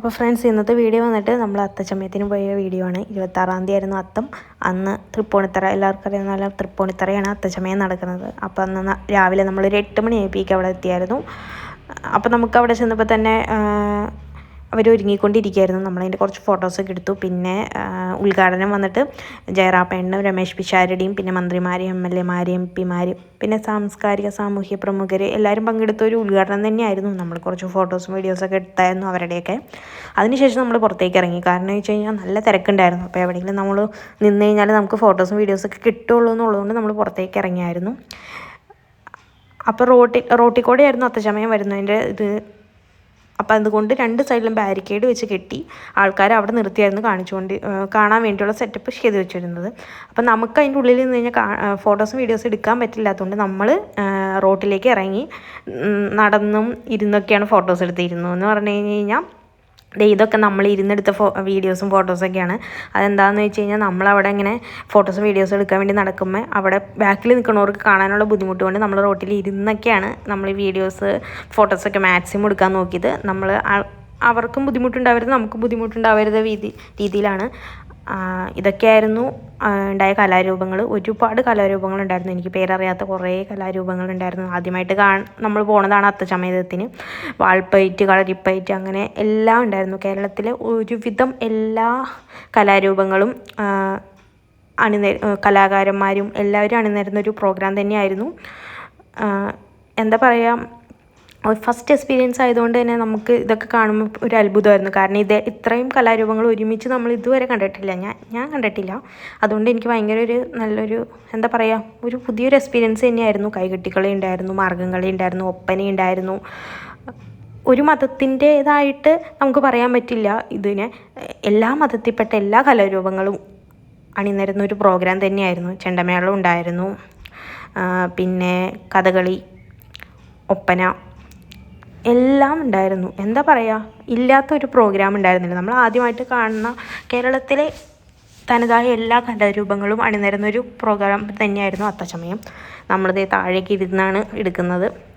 അപ്പോൾ ഫ്രണ്ട്സ് ഇന്നത്തെ വീഡിയോ വന്നിട്ട് നമ്മൾ അത്തച്ചമയത്തിന് പോയ വീഡിയോ ആണ്. ഇരുപത്താറാം തീയതി ആയിരുന്നു അത്തം. അന്ന് തൃപ്പൂണിത്തറ എല്ലാവർക്കും അറിയാവുന്ന തൃപ്പൂണിത്തറയാണ് അത്തച്ചമയം നടക്കുന്നത്. അപ്പോൾ അന്ന് രാവിലെ നമ്മളൊരു എട്ട് മണി ആയപ്പോഴേക്കും അവിടെ എത്തിയായിരുന്നു. അപ്പോൾ നമുക്ക് അവിടെ ചെന്നപ്പോൾ തന്നെ അവർ ഒരുങ്ങിക്കൊണ്ടിരിക്കുകയായിരുന്നു നമ്മളതിന്റെ കുറച്ച് ഫോട്ടോസൊക്കെ എടുത്തു. പിന്നെ ഉദ്ഘാടനം വന്നിട്ട് ജയറാപ്പേണ്ണനും രമേശ് പിഷാരടിയും പിന്നെ മന്ത്രിമാരെയും എം എൽ എമാരെയും എം പിമാരും പിന്നെ സാംസ്കാരിക സാമൂഹ്യ പ്രമുഖർ എല്ലാവരും പങ്കെടുത്ത ഒരു ഉദ്ഘാടനം തന്നെയായിരുന്നു. നമ്മൾ കുറച്ച് ഫോട്ടോസും വീഡിയോസൊക്കെ എടുത്തായിരുന്നു അവരുടെയൊക്കെ. അതിനുശേഷം നമ്മൾ പുറത്തേക്ക് ഇറങ്ങി. കാരണം വെച്ച് കഴിഞ്ഞാൽ നല്ല തിരക്കുണ്ടായിരുന്നു. അപ്പോൾ എവിടെയെങ്കിലും നമ്മൾ നിന്ന് കഴിഞ്ഞാൽ നമുക്ക് ഫോട്ടോസും വീഡിയോസൊക്കെ കിട്ടുള്ളൂ എന്നുള്ളതുകൊണ്ട് നമ്മൾ പുറത്തേക്ക് ഇറങ്ങിയായിരുന്നു. അപ്പോൾ റോട്ടി റോട്ടിക്കൂടെ ആയിരുന്നു അത്തച്ചമയം വരുന്നതിന്റെ ഇത്. അപ്പോൾ അതുകൊണ്ട് രണ്ട് സൈഡിലും ബാരിക്കേഡ് വെച്ച് കെട്ടി ആൾക്കാർ അവിടെ നിർത്തിയായിരുന്നു കാണിച്ചുകൊണ്ട് കാണാൻ വേണ്ടിയുള്ള സെറ്റപ്പ് ചെയ്ത് വെച്ചിരുന്നത്. അപ്പം നമുക്ക് അതിന്റെ ഉള്ളിൽ നിന്ന് കഴിഞ്ഞാൽ ഫോട്ടോസും വീഡിയോസും എടുക്കാൻ പറ്റില്ലാത്തതുകൊണ്ട് നമ്മൾ റോട്ടിലേക്ക് ഇറങ്ങി നടന്നും ഇരുന്നൊക്കെയാണ് ഫോട്ടോസ് എടുത്തിരുന്നു എന്ന് പറഞ്ഞു കഴിഞ്ഞ് കഴിഞ്ഞാൽ ഇതൊക്കെ നമ്മൾ ഇരുന്നെടുത്ത ഫോ വീഡിയോസും ഫോട്ടോസൊക്കെയാണ് അതെന്താണെന്ന് വെച്ച് കഴിഞ്ഞാൽ നമ്മളവിടെ ഇങ്ങനെ ഫോട്ടോസും വീഡിയോസും എടുക്കാൻ വേണ്ടി നടക്കുമ്പോൾ അവിടെ ബാക്കിൽ നിൽക്കുന്നവർക്ക് കാണാനുള്ള ബുദ്ധിമുട്ട് കൊണ്ട് നമ്മൾ റോട്ടിൽ ഇരുന്നൊക്കെയാണ് നമ്മൾ വീഡിയോസ് ഫോട്ടോസൊക്കെ മാക്സിമം എടുക്കാൻ നോക്കിയത്. നമ്മൾ അവർക്കും ബുദ്ധിമുട്ടുണ്ടാവരുത് നമുക്കും ബുദ്ധിമുട്ടുണ്ടാവരുത് രീതി രീതിയിലാണ്. ഇതൊക്കെയായിരുന്നു ഉണ്ടായ കലാരൂപങ്ങൾ ഒരുപാട് കലാരൂപങ്ങൾ ഉണ്ടായിരുന്നു എനിക്ക് പേരറിയാത്ത കുറേ കലാരൂപങ്ങൾ ഉണ്ടായിരുന്നു ആദ്യമായിട്ട് കാ നമ്മൾ പോണതാണ് അത്തച്ചമയത്തിന് വാൾപ്പയറ്റ് കളരിപ്പയറ്റ് അങ്ങനെ എല്ലാം ഉണ്ടായിരുന്നു. കേരളത്തിലെ ഒരുവിധം എല്ലാ കലാരൂപങ്ങളും അണിനിര കലാകാരന്മാരും എല്ലാവരും അണിനിരുന്ന ഒരു പ്രോഗ്രാം തന്നെയായിരുന്നു. എന്താ പറയുക ഫസ്റ്റ് എക്സ്പീരിയൻസ് ആയതുകൊണ്ട് തന്നെ നമുക്ക് ഇതൊക്കെ കാണുമ്പോൾ ഒരു അത്ഭുതമായിരുന്നു. കാരണം ഇത് ഇത്രയും കലാരൂപങ്ങൾ ഒരുമിച്ച് നമ്മൾ ഇതുവരെ കണ്ടിട്ടില്ല. ഞാൻ ഞാൻ കണ്ടിട്ടില്ല. അതുകൊണ്ട് എനിക്ക് ഭയങ്കര ഒരു നല്ലൊരു എന്താ പറയുക ഒരു പുതിയൊരു എക്സ്പീരിയൻസ് തന്നെയായിരുന്നു. കൈകെട്ടിക്കളി ഉണ്ടായിരുന്നു മാർഗംകളി ഉണ്ടായിരുന്നു ഒപ്പന ഉണ്ടായിരുന്നു. ഒരു മതത്തിന്റേതായിട്ട് നമുക്ക് പറയാൻ പറ്റില്ല. ഇതിനെ എല്ലാ മതത്തിൽപ്പെട്ട എല്ലാ കലാരൂപങ്ങളും അണിനിരുന്ന ഒരു പ്രോഗ്രാം തന്നെയായിരുന്നു. ചെണ്ടമേളം ഉണ്ടായിരുന്നു. പിന്നെ കഥകളി ഒപ്പന എല്ലാം ഉണ്ടായിരുന്നു. എന്താ പറയുക ഇല്ലാത്തൊരു പ്രോഗ്രാം ഉണ്ടായിരുന്നില്ല. നമ്മൾ ആദ്യമായിട്ട് കാണുന്ന കേരളത്തിലെ തനതായ എല്ലാ കലാരൂപങ്ങളും അണിനിരുന്ന ഒരു പ്രോഗ്രാം തന്നെയായിരുന്നു അത്തച്ചമയം നമ്മളിത് താഴേക്ക് ഇരുന്നാണ് എടുക്കുന്നത്.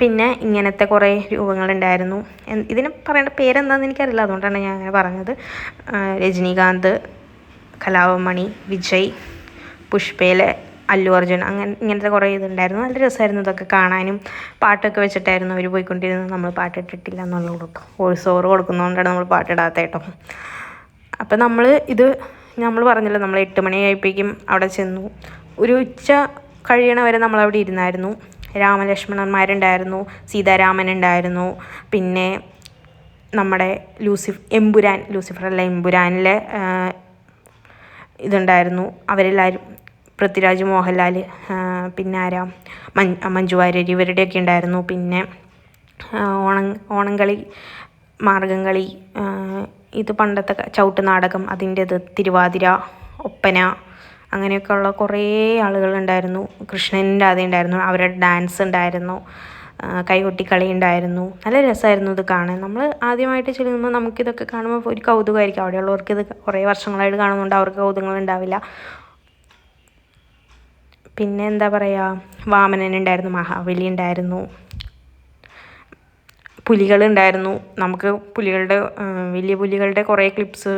പിന്നെ ഇങ്ങനത്തെ കുറേ രൂപങ്ങളുണ്ടായിരുന്നു. ഇതിന് പറയേണ്ട പേരെന്താണെന്ന് എനിക്കറിയില്ല. അതുകൊണ്ടാണ് ഞാൻ അങ്ങനെ പറഞ്ഞത്. രജനീകാന്ത് കലാഭമണി വിജയ് പുഷ്പയിലെ അല്ലു അർജുൻ അങ്ങനെ ഇങ്ങനത്തെ കുറേ ഇതുണ്ടായിരുന്നു. നല്ല രസമായിരുന്നു ഇതൊക്കെ കാണാനും. പാട്ടൊക്കെ വെച്ചിട്ടായിരുന്നു അവർ പോയിക്കൊണ്ടിരുന്നത്. നമ്മൾ പാട്ടിട്ടിട്ടില്ല എന്നുള്ളൂ കേട്ടോ വോയിസ് ഓവർ കൊടുക്കുന്നതുകൊണ്ടാണ് നമ്മൾ പാട്ടിടാത്ത കേട്ടോ. അപ്പം നമ്മൾ ഇത് നമ്മൾ പറഞ്ഞല്ലോ നമ്മൾ എട്ട് മണിയായപ്പോഴേക്കും അവിടെ ചെന്നു. ഒരു ഉച്ച കഴിയണ വരെ നമ്മളവിടെ ഇരുന്നായിരുന്നു. രാമലക്ഷ്മണന്മാരുണ്ടായിരുന്നു സീതാരാമൻ ഉണ്ടായിരുന്നു പിന്നെ നമ്മുടെ ലൂസിഫ് എമ്പുരാൻ ലൂസിഫർ അല്ല എമ്പുരാനിലെ ഇതുണ്ടായിരുന്നു. അവരെല്ലാവരും പൃഥ്വിരാജ് മോഹൻലാൽ പിന്നെ ആരാ? മഞ്ജു വാര്യർ ഇവരുടെയൊക്കെ ഉണ്ടായിരുന്നു. പിന്നെ ഓണം ഓണംകളി മാർഗംകളി ഇത് പണ്ടത്തെ ചവിട്ട് നാടകം അതിന്റെത് തിരുവാതിര ഒപ്പന അങ്ങനെയൊക്കെയുള്ള കുറേ ആളുകളുണ്ടായിരുന്നു കൃഷ്ണന്റെ അതേ ഉണ്ടായിരുന്നു. അവരുടെ ഡാൻസ് ഉണ്ടായിരുന്നു. കൈകൊട്ടിക്കളി ഉണ്ടായിരുന്നു. നല്ല രസമായിരുന്നു ഇത് കാണാൻ. നമ്മൾ ആദ്യമായിട്ട് ചെല്ലുമ്പോൾ നമുക്കിതൊക്കെ കാണുമ്പോൾ ഒരു കൗതുകമായിരിക്കും. അവിടെയുള്ളവർക്ക് ഇത് കുറേ വർഷങ്ങളായിട്ട് കാണുന്നുണ്ട്. അവർക്ക് കൗതുകങ്ങൾ ഉണ്ടാവില്ല. പിന്നെ എന്താ പറയുക വാമനൻ ഉണ്ടായിരുന്നു മഹാബലി ഉണ്ടായിരുന്നു. പുലികളുണ്ടായിരുന്നു നമുക്ക് പുലികളുടെ വലിയ പുലികളുടെ കുറേ ക്ലിപ്സ്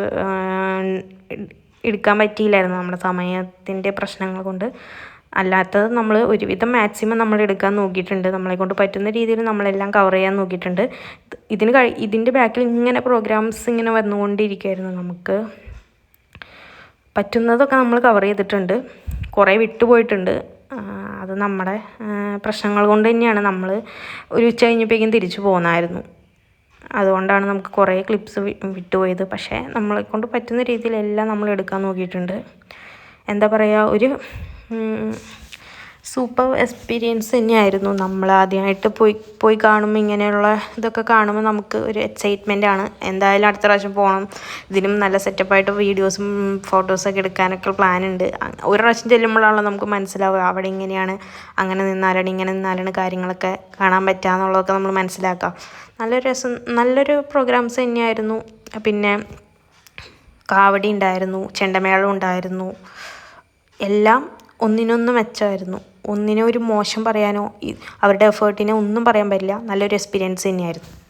എടുക്കാൻ പറ്റിയില്ലായിരുന്നു നമ്മുടെ സമയത്തിന്റെ പ്രശ്നങ്ങൾ കൊണ്ട്. അല്ലാത്തത് നമ്മൾ ഒരുവിധം മാക്സിമം നമ്മൾ എടുക്കാൻ നോക്കിയിട്ടുണ്ട്. നമ്മളെ കൊണ്ട് പറ്റുന്ന രീതിയിൽ നമ്മളെല്ലാം കവർ ചെയ്യാൻ നോക്കിയിട്ടുണ്ട്. ഇതിന് കഴി ഇതിന്റെ ബാക്കിൽ ഇങ്ങനെ പ്രോഗ്രാംസ് ഇങ്ങനെ വന്നുകൊണ്ടിരിക്കുകയായിരുന്നു നമുക്ക് പറ്റുന്നതൊക്കെ നമ്മൾ കവർ ചെയ്തിട്ടുണ്ട്. കുറേ വിട്ടുപോയിട്ടുണ്ട്. അത് നമ്മുടെ പ്രശ്നങ്ങൾ കൊണ്ട് തന്നെയാണ് നമ്മൾ ഒരു ഉച്ച കഴിഞ്ഞപ്പോഴേക്കും തിരിച്ചു പോകുന്നായിരുന്നു അതുകൊണ്ടാണ് നമുക്ക് കുറേ ക്ലിപ്സ് വിട്ടുപോയത്. പക്ഷേ നമ്മളെ കൊണ്ട് പറ്റുന്ന രീതിയിലെല്ലാം നമ്മൾ എടുക്കാൻ നോക്കിയിട്ടുണ്ട്. എന്താ പറയുക ഒരു സൂപ്പർ എക്സ്പീരിയൻസ് തന്നെയായിരുന്നു. നമ്മൾ ആദ്യമായിട്ട് പോയി പോയി കാണുമ്പോൾ ഇങ്ങനെയുള്ള ഇതൊക്കെ കാണുമ്പോൾ നമുക്ക് ഒരു എക്സൈറ്റ്മെന്റ് ആണ്. എന്തായാലും അടുത്ത പ്രാവശ്യം പോകണം ഇതിനും നല്ല സെറ്റപ്പായിട്ട് വീഡിയോസും ഫോട്ടോസൊക്കെ എടുക്കാനൊക്കെ പ്ലാൻ ഉണ്ട്. ഒരു പ്രാവശ്യം ചെല്ലുമ്പോഴാണല്ലോ നമുക്ക് മനസ്സിലാവുക. അവിടെ ഇങ്ങനെയാണ് അങ്ങനെ നിന്നാലാണ് ഇങ്ങനെ നിന്നാലാണ് കാര്യങ്ങളൊക്കെ കാണാൻ പറ്റുക എന്നുള്ളതൊക്കെ നമ്മൾ മനസ്സിലാക്കാം. നല്ലൊരു രസം നല്ലൊരു പ്രോഗ്രാംസ് തന്നെയായിരുന്നു. പിന്നെ കാവടി ഉണ്ടായിരുന്നു ചെണ്ടമേളം ഉണ്ടായിരുന്നു. എല്ലാം ഒന്നിനൊന്ന് മെച്ചമായിരുന്നു ഒന്നിനും ഒരു മോശം പറയാനോ അവരുടെ എഫേർട്ടിനെ ഒന്നും പറയാൻ പറ്റില്ല. നല്ലൊരു എക്സ്പീരിയൻസ് തന്നെയായിരുന്നു.